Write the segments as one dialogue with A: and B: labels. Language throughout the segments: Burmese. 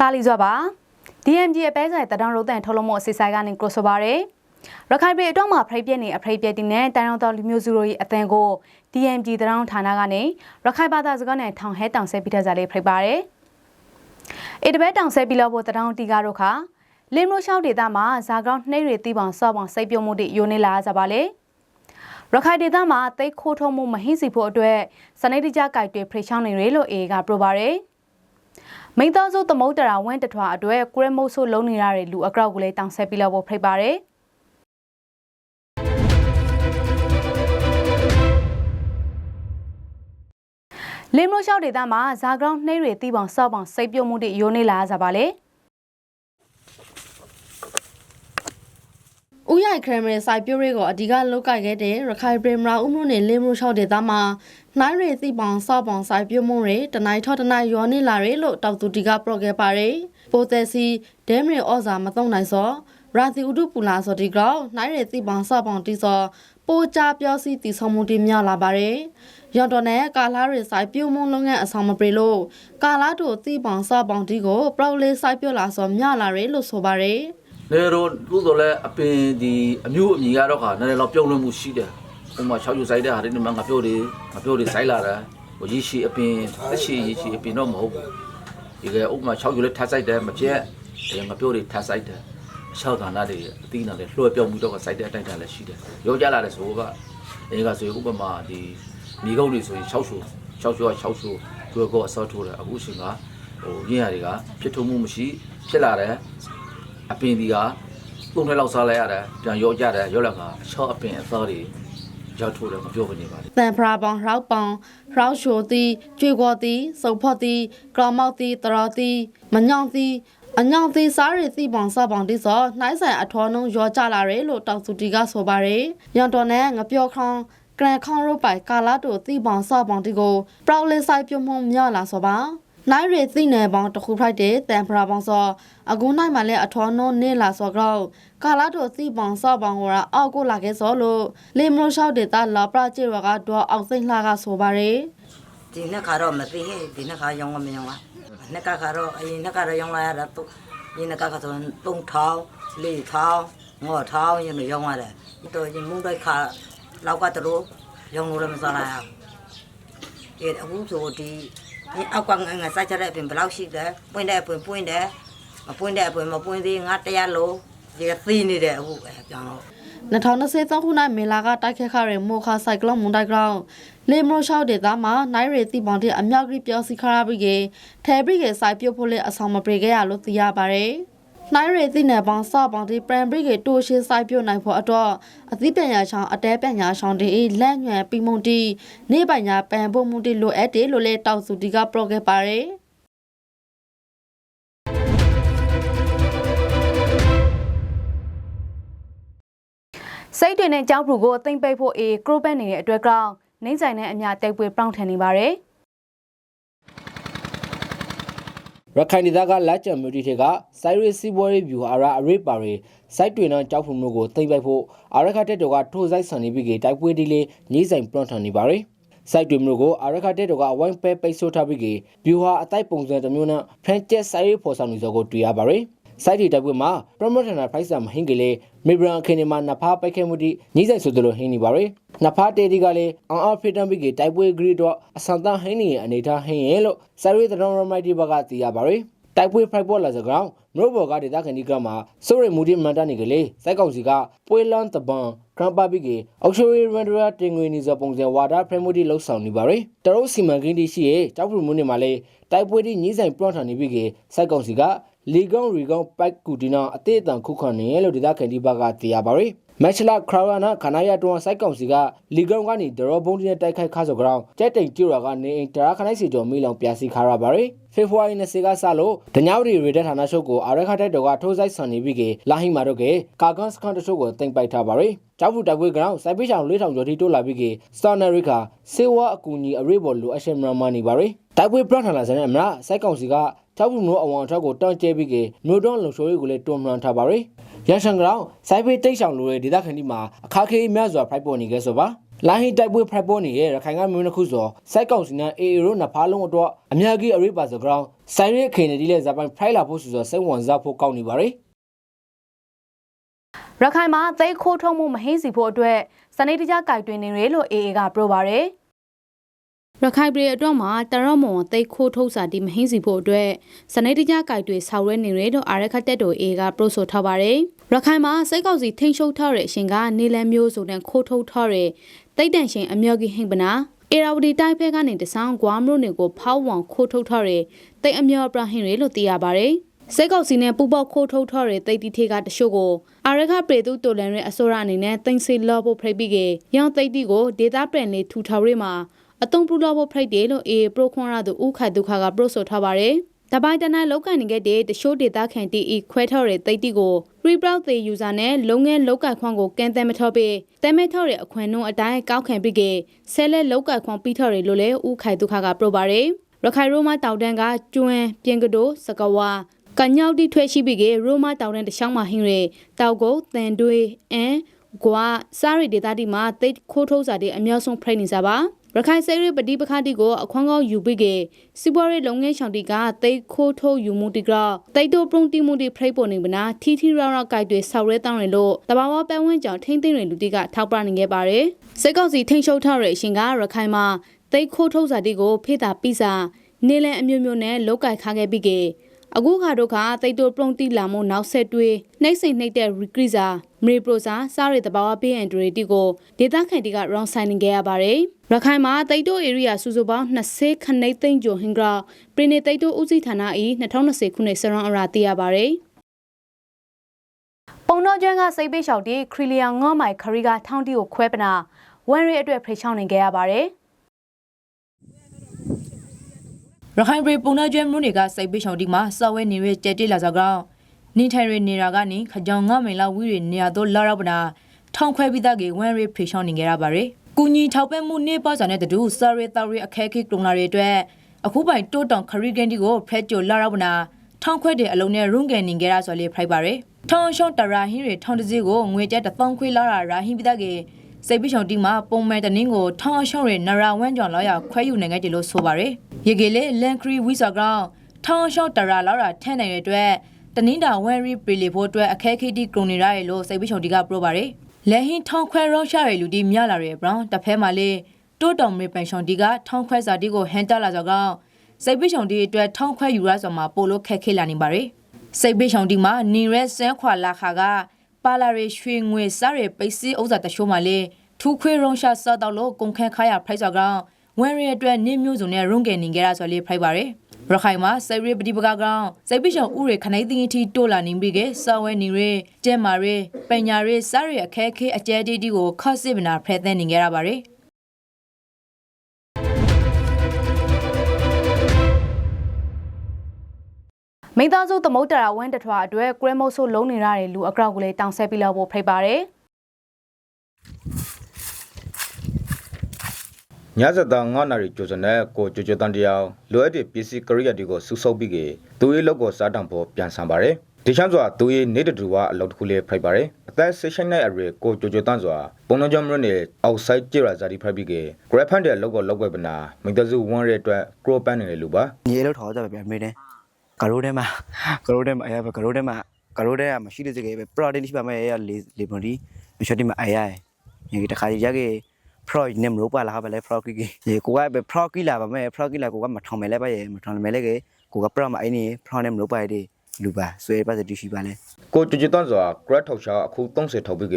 A: တာလီစွာပါ DMG အပဲဆိုင်တတောင်ရုံးတန်ထုတ်လုံးမှုအစီဆိုင်ကနေကရိုဆိုပါရယ်ရခိုင်ပြည်အတွက်မှာဖရိတ်ပြက်နေအဖရိတ်ပြက်တင်တဲ့တန်ရုံတော်လူမျိုးစုတို့၏အသံကို DMG တတောင်ဌာနကနေရခိုင်ဘာသာစကားနဲ့ထောင်ဟဲတောင်ဆက်ပြီးတဲ့ကြလေးဖရိတ်ပါရယ်အေတပဲတောင်ဆက်ပြီးလို့ဖို့တတောင်တီကားတို့ခါလင်းမိုးရှောက်ဒေတာမှာဇာကောင်းနှိမ့်တွေတီးပေါင်စော့ပေါင်စိတ်ပြုံးမှုတွေယိုနေလာကြပါလေရခိုင်ဒေသမှာတိတ်ခိုးထုံးမှုမဟိစီဖို့အတွက်စနေတကြကြိုက်တွေဖရိတ်ချောင်းနေရလို့အေကပြောပါရယ် မိသားစုသမုတ်တရာဝင်းတထွာအတွက်ကွဲမုတ်ဆိုးလုံးနေရတဲ့လူအကောက်ကိုလည်းတောင်ဆက်ပြီးလို့ဖိတ်ပါတယ်လင်းမိုးလျှောက်ဒေသမှာဇာဂရောင်းနှိမ့်တွေတီးပေါင်စော့ပေါင်စိတ်ပြုံးမှုတွေယိုနေလာကြပါလေ
B: ဥရိုက်ခရမယ်စိုက်ပြိုးတွေကိုအဓိကလောက်ကိုက်ခဲ့တဲ့ရခိုင်ပြည်မရာဥမှုနဲ့လင်းမှုလျှောက်တဲ့သားမှာ နိုင်ရီသိပောင်စောက်ပောင်စိုက်ပြိုးမှုတွေတနိုင်ထော့တနိုင်ရောနေလာတယ်လို့တောက်သူတီကပရော့ခဲ့ပါတယ်ပိုသက်စီဒဲမရီဩဇာမသုံးနိုင်စောရာသီဥတုပူလာစောဒီကောက်နိုင်ရီသိပောင်စောက်ပောင်တီစောပိုကြပြောစီတီဆောင်မှုတင်များလာပါတယ်ရော်တော်နဲ့ကာလာရီစိုက်ပြိုးမှုလုပ်ငန်းအဆောင်မပြေလို့ကာလာတို့သိပောင်စောက်ပောင်တီကိုပရော့လေးစိုက်ပြိုးလာစောများလာတယ်လို့ဆိုပါတယ်
C: လေတော့သို့တော်လည်းအပင်ဒီအမျိုးအမည်ကတော့ခါနည်းနည်းတော့ပြုံးလို့မှုရှိတယ်။ ဥပမာ6ယူဆိုင်တဲ့ဟာတွေနဲ့မှငါပြောတယ်ငါပြောတယ်ဆိုင်လာတာဟိုရရှိအပင်အရှိရရှိအပင်တော့မဟုတ်ဘူး။ဒီကဥပမာ6ယူလည်းထပ်ဆိုင်တယ်မပြက်တယ်ငါပြောတယ်ထပ်ဆိုင်တယ်။ရှောက်တာနာတွေအသီးနာတွေလွှဲပြောင်းမှုတော့ဆိုင်တဲ့အတိုင်းတာလည်းရှိတယ်။ရောကြလာတယ်ဆိုတော့အဲကဆိုရင်ဥပမာဒီမိကုတ်တွေဆိုရင်6ဆူ6ဆူက6ဆူတွေ့ကောအစောထိုးတယ်အခုရှင်ကဟိုရင်းရတွေကဖြစ်ထုံမှုမရှိဖြစ်လာတယ်အပင်ဒီကသုံးနှစ်လောက်စားလိုက်ရတယ်ပြန်ရောကြတယ်ရောလာကအချောအပင်အသားတွေ ရောက်ထိုးတယ်မပြောဘဲနေပါလေ
B: တန်ဖရာပေါင်ဟောက်ပေါင်ဟောက်ရှိုတီကျွေကောတီစုံဖော့တီကရောင်မောက်တီတရော်တီမညောင်တီအညောင်တီစားရစီပေါင်စပေါင်တီစောနှိုင်းဆိုင်အထောနှုံရောကြလာတယ်လို့တောက်စုတီကဆိုပါရယ်ရန်တော်နဲ့ငပြောခေါင်းကရန်ခေါင်းရုပ်ပိုင်ကာလာတို့တီပေါင်စပေါင်တီကိုပရောက်လေးဆိုင်ပြုံမှုမြော့လာဆိုပါ နိုင်ရသိနေပေါင်းတစ်ခုဖိုက်တဲ့တန်ဖရာပေါင်းစောအကူနိုင်မှလည်းအထောနှုံနေလာစောကောက်ကာလာတို့သိပေါင်စောပေါင်ကအောက်ကိုလာခဲ့စောလို့လေမလို့လျှောက်တဲ့တာလာပရကျေရကတော့အောက်သိမ့်လှကဆိုပါရယ်
D: ဒီနှစ်ခါတော့မသိဟဲ့ဒီနှစ်ခါရောင်းကမရောင်းလားနှစ်ခါခါတော့အရင်နှစ်ခါတော့ရောင်းလာရတာတော့ဒီနှစ်ခါခါဆို3000 4000 5000ရင်ရောင်းရတယ်တော့ရင်မုန်းတိုက်ခါလောက်ကတလို့ရောင်းလို့လည်းမစားလိုက်အောင်အဲအခုဆိုဒီ ဒီအောက်ကငငစိုက်ချတဲ့အပြင်ဘယ်လောက်ရှိတယ်ပွင့်တဲ့အပြင်ပွင့်တယ်မပွင့်တဲ့အပြင်မပွင့်သေးငါတရားလို့ဒီကသီးနေတယ်အခုအဲပြောင်းတော့
B: 2023ခုနှစ်မေလာကတိုက်ခတ်ခရတဲ့မိုခါဆိုင်ကလုန်းမွန်တိုက်ကောင်လေမရိုရှောက်ဒေသမှာနိုင်ရီတီပေါင်တဲ့အမြောက်ကြီးပြောစီခရာဘီကေထဲဘီကေဆိုင်ပြုတ်ဖို့လေအဆောင်မပြေခဲ့ရလို့သိရပါတယ်။ နိုင်ရီတီနယ်ပေါင်းစပေါင်းဒီပရန်ဘရီကေတိုရှင်းဆိုင်ပြုတ်နိုင်ဖို့အတွက်အသီးပညာဆောင်အတဲပညာဆောင်တွေလက်ညွယ်ပြီးမုန်တီနေပညာပန်ဖို့မုန်တီလိုအပ်တယ်လို့လေတောက်စုတီကပရော့ခဲ့ပါတယ်။
A: စိတ်တွေနဲ့ကြောက်ဘူးကိုသိမ့်ပိတ်ဖို့အေကရိုဘက်နေတဲ့အတွက်ကြောင့်နှိမ့်ဆိုင်တဲ့အများတိုက်ပွဲပေါင်းထန်နေပါတယ်
E: ရခိုင်ဒေသကလက်ကျန်မြို့တီတွေကစိုက်ရီစီဘော်ရီဗျူဟာရအရိပါရီစိုက်တွေနဲ့ကြောက်ဖုံတို့ကိုသိမ့်ပိုက်ဖို့အာရခတက်တော်ကထိုးစိုက်ဆန်နေပြီးကတိုက်ပွဲဒီလေးညီဆိုင်ပလွန်ထန်နေပါရီစိုက်တွေမျိုးကိုအာရခတက်တော်ကဝိုင်းပဲပိတ်ဆို့ထားပြီးကဗျူဟာအတိုက်ပုံစံတစ်မျိုးနဲ့ဖရန်ချက်စိုက်ရီဖော်ဆောင်နေစောကိုတွေ့ရပါရီစိုက်တီတိုက်ပွဲမှာပရမတ်ထနာဖိုက်ဆာမဟင်ကလေး မေဘရန်ခင်းနေမှာနဖားပိုက်ခဲမှုတိညီဆိုင်ဆိုသလိုဟင်းနေပါရီနဖားတေဒီကလည်းအောင်အော်ဖီတန်ပြီးကတိုက်ပွဲဂရီတော့အဆန်တန်ဟင်းနေရဲ့အနေထားဟင်းရဲ့လို့စိုက်ရီတတော်ရမိုက်တီဘကသိရပါရီတိုက်ပွဲဖိုက်ပေါ်လာစကောင်မြို့ဘော်ကဒေသခံဒီကမှာစိုးရိမ်မှုတိမန်တနေကလေးစိုက်ကောင်စီကပွေလန်တပန်ကရမ်ပါဘီကေအောက်ရှိုရီရန်ဒရာတင်ငွေနီစပုံစံဝါဒဖရမိုဒီလောက်ဆောင်နေပါရယ်တရုတ်စီမံကိန်းတိရှိရဲ့ကြောက်ဖူမှုနေမှာလေတိုက်ပွဲတိညီဆိုင်ပလော့ထန်နေပြီကေစိုက်ကောင်စီက လီကောင်ရီကောင်ပိုက်ကူတီနာအသေးအတန်ခုခွန်နေလို့ဒေသခံဒီဘကသိရပါရယ်မက်ချလာခရာနာခနာယာတွန်စိုက်ကောင်စီကလီကောင်ကနေဒရောဘုံတင်းတိုက်ခိုက်ခါဆိုကြောင်းကြက်တိန်ကျူရာကနေအိမ်တရာခနိုင်စီကျော်မိလောင်ပြစီခါရပါရယ်ဖေဖော်ဝါရီ20ကစလို့ဒညဝရီရေတက်ဌာနချုပ်ကိုအာရခတိုက်တော်ကထိုးဆိုင်ဆန်နေပြီးကလာဟိမာတို့ကကာကွန်စကန်တချုပ်ကိုတင်ပိုက်ထားပါရယ်ကျောက်ဖူတိုက်ပွဲကောင်စိုက်ပိချောင်4000ကျော်ထိတိုးလာပြီးကစတာနရိကာစေဝါအကူညီအရေးပေါ်လိုအပ်ရှင်မရမနီပါရယ်တိုက်ပွဲပြထန်လာစတဲ့အမလားစိုက်ကောင်စီက ကျောက်ဖူမျိုးအဝန်အထောက်ကိုတန့်ကျဲပြီးကမြို့တော်လုံချိုးရေးကိုလည်းတွန်းလှန်ထားပါရယ်ရန်ရှန်ကောင်စိုက်ပိတိတ်ဆောင်လိုတဲ့ဒေသခံဒီမှာအခါခေးများစွာဖိုက်ပေါ်နေခဲ့ဆိုပါလိုင်းဟိတိုက်ပွဲဖရိုက်ပေါ်နေတဲ့ရခိုင်ကမျိုးနှစ်ခုဆိုစိုက်ကောင်စီနဲ့ AA တို့နှစ်ဖားလုံးအတွက်အများကြီးအရေးပါစကြောင်းဆိုင်ရဲခေနေဒီလေဇပိုင်းဖိုင်လာဖို့ဆိုတော့စိတ်ဝင်စားဖို့ကောင်းနေပါလေ
A: ရခိုင်မှာသိမ်းခိုးထုတ်မှုမဟင်းစီဖို့အတွက်စနေတကြကြိုက်တွင်နေတယ်လို့ AA ကပြောပါရယ် ရခိုင်ပြည်အတွက်မှာတရမွန်သိမ်းခိုးထုတ်စာတီမဟင်းစီဖို့အတွက်စနေတကြကြိုက်တွေဆောက်ရဲနေတယ်လို့အာရခတ်တက်တို့ AA ကပြောဆိုထားပါရယ်ရခိုင်မှာစိတ်ကောက်စီထိန်ရှုပ်ထားတဲ့အရှင်ကနေလန်မျိုးစုံနဲ့ခိုးထုတ်ထားတဲ့တိတ်တန့်ရှင်အမြော်ကြီးဟင်ပနာအေရာဝတီတိုင်းဖက်ကနေတဆောင်းကွာမလို့နေကိုဖောက်ဝံခိုးထုတ်ထားတဲ့တိတ်အမြော်ပရဟင်တွေလို့သိရပါရယ်စိတ်ကောက်စီနဲ့ပူပေါက်ခိုးထုတ်ထားတဲ့တိတ်တီထေကတရှို့ကိုအာရခပရေတုတိုလန်ရဲ့အစိုးရအနေနဲ့တင်စီလော့ဖို့ဖိတ်ပြီးကရောင်တိတ်တီကိုဒေတာပရန်လေးထူထော်ရဲမှာ အတုံးပူလော့ဖို့ဖိတ်တယ်လို့အေပရိုခွန်ရသူဥခိုင်ဒုက္ခကပရိုဆိုထားပါရယ်တပိုင်းတနိုင်လောက်ကန်နေခဲ့တဲ့တရှိုးဒေတာခန်တီဤခွဲထော်တဲ့တိတ်တီကို reprout တဲ့ user နဲ့လုံငယ်လောက်ကန်ခွန်ကိုကန်တယ်မထော်ပြီးတဲမဲထော်တဲ့အခွင့်နှုံးအတိုင်းကောက်ခံပြီးကဆဲလက်လောက်ကန်ခွန်ပြီးထော်ရလို့လဲဥခိုင်ဒုက္ခကပရိုပါရယ်ရခိုင်ရိုမာတောက်တန်းကကျွန်းပြင်ကတိုစကဝါကညောက်တီထွဲရှိပြီးကရိုမာတောင်တဲ့တခြားမှာဟင်းရဲတောက်ကုတ်တန်တွေးအန်ကွာစားရီဒေတာတီမှာတိတ်ခိုးထုတ်စာတဲ့အများဆုံးဖိနေစားပါ ရခိုင်စေရီပတိပခတိကိုအခွန်ကောင်းယူပြီးကစီပွားရေးလုပ်ငန်းဆောင်တီကတိတ်ခိုးထုတ်ယူမှုတိကရတိတ်တိုပရုံတီမှုတိဖိတ်ပေါ်နေမနာထီထီရောင်းရောင်းကြိုက်တွေဆောက်ရဲတောင်းရလို့တဘာဝပန်းဝန်းကြောင်ထိမ့်သိမ့်တွေလူတိကထောက်ပနေခဲ့ပါတယ်စိတ်ကောက်စီထိန်ရှုပ်ထားတဲ့အရှင်ကရခိုင်မှာတိတ်ခိုးထုတ်စာတိကိုဖေးတာပိစာနေလန်အမျိုးမျိုးနဲ့လောက်ကိုက်ခါခဲ့ပြီးက အခုခါတို့ကတိတ်တိုပရုံတီလာမှုနောက်ဆက်တွဲနှိမ့်စိန်နှိမ့်တဲ့ရီကရီစာမရီပရိုစာစားရတဲ့တဘာဝပေးအန်ဒရီတီကိုဒေတာခန်တီကရောင်းဆိုင်နေခဲ့ရပါတယ်ရခိုင်မှာတိတ်တို area စုစုပေါင်း20ခနိတ်သိန်းကျော်ဟင်္ဂရာပရိနေတိတ်တိုဦးစီးဌာန၏2020ခုနှစ်စရန်အရာသိရပါတယ်ပုံတော့ကျွမ်းကစိတ်ပေးလျှောက်တီခရီလီယံငေါမိုင်ခရီကထောင်းတီကိုခွဲပနာဝန်ရီအတွက်ဖိတ်ချောင်းနေခဲ့ရပါတယ်
F: ရခိုင်ပြည်ပုံနာကျွဲမြို့နယ်ကစိုက်ပေးချောင်ဒီမှာစောက်ဝဲနေရကြက်တိလာစောကောင်နေထိုင်ရနေတာကနေခကြောင်ငမိန်လာဝီရနေရတော့လာတော့ပနာထောင်ခွဲပြီးသားကဝမ်ရီဖေချောင်းနေကြရပါရယ်ကူညီထောက်ပံ့မှုနေပါစာနဲ့တူဆာရီတာရီအခက်ခိကလုံလာတွေအတွက်အခုပိုင်တိုးတောင်ခရီကန်ဒီကိုဖရက်ကျိုလာတော့ပနာထောင်ခွဲတဲ့အလုံးနဲ့ရုံးကန်နေကြရဆိုလေဖိုက်ပါရယ်ထောင်ရှောင်းတရာဟင်းတွေထောင်တစည်းကိုငွေကျက်တစ်ပေါင်းခွေးလာတာရာဟင်းပြီးသားကစိတ်ပိချောင်တီမှာပုံမှန်တနင်းကိုထောင်ရှောင်းရနရာဝမ်းကြောင်လောက်ရခွဲယူနိုင်ခဲ့တယ်လို့ဆိုပါရယ် ရေကလေးလန်ခရီဝီဆာဂရောင်းထောင်ရှောင်းတရာလောက်ရထန်းနိုင်ရတဲ့အတွက်တနင်းတာဝမ်ရီပရီလီဖို့အတွက်အခက်ခိတီကရုံနေရရလို့စိတ်ပိချောင်တီကပြောပါရယ်လက်ဟင်းထောင်ခွဲရောရှာရလူဒီမြလာရယ်ဘရောင်းတစ်ဖဲမှာလေတိုးတောင်မေပန်ရှောင်းတီကထောင်ခွဲစာတီကိုဟန်တလာစောကောင်စိတ်ပိချောင်တီအတွက်ထောင်ခွဲယူရဆိုမှာပိုလို့ခက်ခဲလာနေပါရယ်စိတ်ပိချောင်တီမှာနီရဲဆဲခွာလာခါကပါလာရီရွှေငွေစားရပိစီဥစ္စာတရှိုးမှာလေထူခွေရုံရှာစောတော့လို့ကုန်ခန်းခါရဖိုက်စောကောင် ဝန်ရီအတွက်နင်းမျိုးစုံနဲ့ရုံးကယ်နေကြရဆိုလေဖိုက်ပါရယ်ရခိုင်မှာစိတ်ရပတိပကကောင်စိတ်ပိရှောင်ဥရခနိုင်တင်းအထိတိုးလာနေပြီကစောဝဲနေရကျဲမာရပညာရစားရအခက်ခဲအကျဲတီတီကိုခတ်စစ်ပနာဖရဲတဲ့နေကြရပါရယ်
A: မိသားစုသမုတ်တရာဝင်းတထွာအတွက်ကရမုတ်ဆိုလုံးနေရတဲ့လူအကောက်ကိုလည်းတောင်းဆက်ပြီးလောက်ဖို့ဖိတ်ပါတယ်
G: ညဇတာငါနာရီကျိုစနဲ့ကိုကျိုကျိုတန်တယောက်လိုအပ်တဲ့ပစ္စည်းကရိယာတွေကိုစုဆုပ်ပြီးကသူရဲ့လောက်ကိုစားတံဖို့ပြန်ဆန်ပါတယ်ဒီချမ်းစွာသူရဲ့နေတတူကအလောက်တစ်ခုလေးဖိုက်ပါတယ်အသက်ဆေရှင်နဲ့အရေကိုကျိုကျိုတန်စွာပုံနှကြောင့်မလို့နေအောက်ဆိုက်ကျရာဇာတိဖိုက်ပြီးကဂရက်ဖန်တဲ့လောက်ကိုလောက်ွယ်ပနာမိသားစုဝန်းရဲ့အတွက်ကရိုပန်နေတယ်လို့ပါ
H: ညီလို့ထော်ကြပဲပြန်မေးတယ်ကရိုးထဲမှာကရိုးထဲမှာအဲကရိုးထဲမှာကရိုးထဲမှာမရှိတဲ့စကေပဲပရိုတင်းရှိပါမယ်ရလေလေပွန်ဒီမချတ်ဒီမှာအဲရညီတခါရကေ ဖရော့နေမလို့ပါလာပါလေဖရော့ကီရေကိုကပဲဖရော့ကီလာပါမယ်ဖရော့ကီလာကိုကမထောင်မယ်လဲပါရေမထောင်မယ်လဲကေကိုကပရော့မအိနေဖရော့နေမလို့ပါရေလူပါဆွဲပါစတူရှိပါလေ
G: ကိုကျိုကျိုတန်စွာဂရက်ထောက်ချာအခု30ထောက်ပြီးက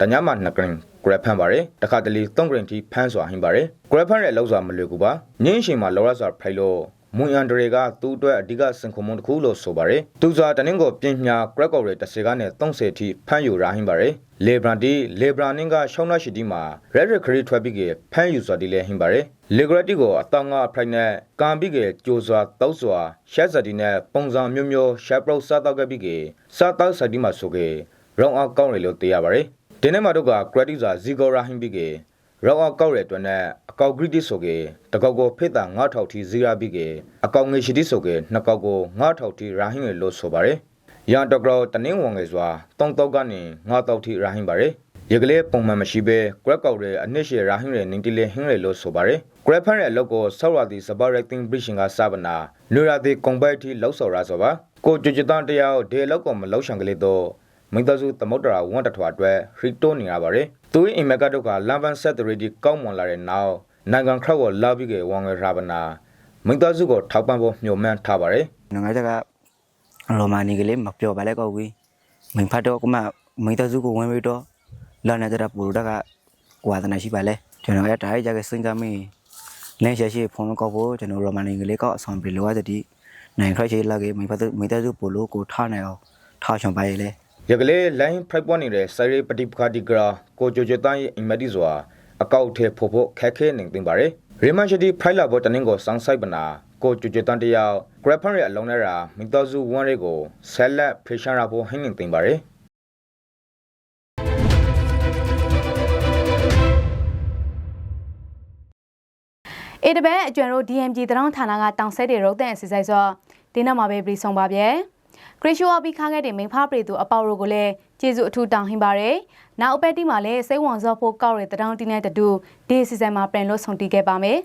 G: တညမှာ2ဂရမ်ဂရက်ဖန်ပါတယ်တခါတလေ3ဂရမ်ထိဖန်စွာဟင်းပါတယ်ဂရက်ဖန်ရဲ့လောက်စွာမလွယ်ကူပါညင်းရှင်မှာလောရစွာဖိုက်လို့ မွန်အန်ဒရေကသူ့အတွက်အဓိကစင်ခုံမွန်တစ်ခုလို့ဆိုပါတယ်သူစွာတနင်္ဂနွေပြင်ညာဂရက်ကော်ရဲ့တစ်စေကနေ30ထိဖန်ယူရာဟင်းပါတယ်လေဘရန်တီလေဘရာနင်းကရှောင်းနာရှိတီမှာ red red ခရီထွက်ပြီးကဖန်ယူစွာဒီလေဟင်းပါတယ်လေဂရက်တီကိုအတောင်ငါဖရိုက်နဲ့ကံပြီးကကြိုစွာတောက်စွာရှက်စတီနဲ့ပုံစံမျိုးမျိုးရှက်ပရောစားတော့ခဲ့ပြီးကစားတောက်စတီမှာဆိုကေရောင်းအောင်ကောင်းရလို့သိရပါတယ်ဒီနေ့မှာတော့က credit စာ zero ရာဟင်းပြီးက ရောင်းအောင်ကောက်ရတဲ့အတွက်နဲ့အကောက်ဂရစ်တီဆိုကေတကောက်ကိုဖိတာ9000ထိဇီရာပြီးကေအကောက်ငွေရှိတီဆိုကေနှစ်ကောက်ကို9000ထိရာဟင်းရလို့ဆိုပါတယ်ရန်တကရောတနင်းဝန်ငယ်စွာတောင်းတောက်ကနေ9000ထိရာဟင်းပါတယ်ရကလေးပုံမှန်မရှိဘဲ grab ကောက်တဲ့အနစ်ရှေရာဟင်းရဲ့နင်းတလေဟင်းလေလို့ဆိုပါတယ် grab ဖန်ရဲ့အလုပ်ကိုဆောက်ရသည်စပါရက်တင်ဘရစ်ရှင်ကစပနာနူရာဒီကွန်ဘိုက်တီလောက်ဆော်ရဆိုပါကိုကြွကြတန်တရားဒေလောက်ကိုမလောက်ရှံကလေးတော့ မိသားစုသမုဒ္ဒရာဝန်တထွာအတွက်ခရီတိုနေရပါတယ်သူ၏အိမ်မက်ကတော့ကလမ်ဗန်ဆက်တရီဒီကောက်မွန်လာတဲ့နောက်နိုင်ငံခရက်ကိုလာပြီးကဝန်ငယ်ရာပနာမိသားစုကိုထောက်ပံ့ဖို့မျှော်မှန်းထားပါတယ်
H: ငါကရောမာနီကလေးမပြောပါလဲကောကွေမင်းဖတ်တော့ကမမိသားစုကိုဝင်ပြီးတော့လာနေကြတာပူတကကွာတနာရှိပါလဲကျွန်တော်ရတိုင်းကြကစဉ်းစားမိလင်းရှိရှိဖုန်းကောက်ဖို့ကျွန်တော်ရောမာနီကလေးကောက်အဆောင်ပြီးလောရတဲ့နိုင်ခရရှိလာကေမိသားစုမိသားစုပိုလို့ကိုထားနေအောင်ထားချွန်ပါလေ
G: ရကလေးလိုင်းဖရိုက်ပွားနေတဲ့စိုရီပတိပခါဒီဂရာကိုကြွကြတန်ရဲ့အိမ်မက်ဒီစွာအကောက်ထဲဖို့ဖို့ခက်ခဲနေတင်ပါတယ်ရီမန်ရှိတီဖရိုက်လာဘောတနင်ကိုစန်းဆိုင်ပနာကိုကြွကြတန်တယောက်ဂရက်ဖန်ရဲ့အလုံးနဲ့ရာမိသားစုဝန်တွေကိုဆဲလက်ဖေရှာရာဖို့ဟင်းနေတင်ပါတယ်
A: အေတပဲအကျွမ်းတို့ DMG တရောင်းဌာနကတောင်ဆက်တွေရုပ်တဲ့အစီဆိုင်ဆိုဒီနောက်မှာပဲပြီးဆုံးပါဗျယ် ဂရစ်ရှူအပီခါခဲ့တဲ့မိဖပရီသူအပေါရိုကိုလည်းကျေးဇူးအထူးတောင်းဟင်းပါတယ်နောက်အပက်တီမှာလည်းစိတ်ဝင်စားဖို့ကောက်ရတဲ့တရောင်းတင်းတဲ့တူဒီအစီဆိုင်မှာပြန်လို့ဆုံတီးခဲ့ပါမယ်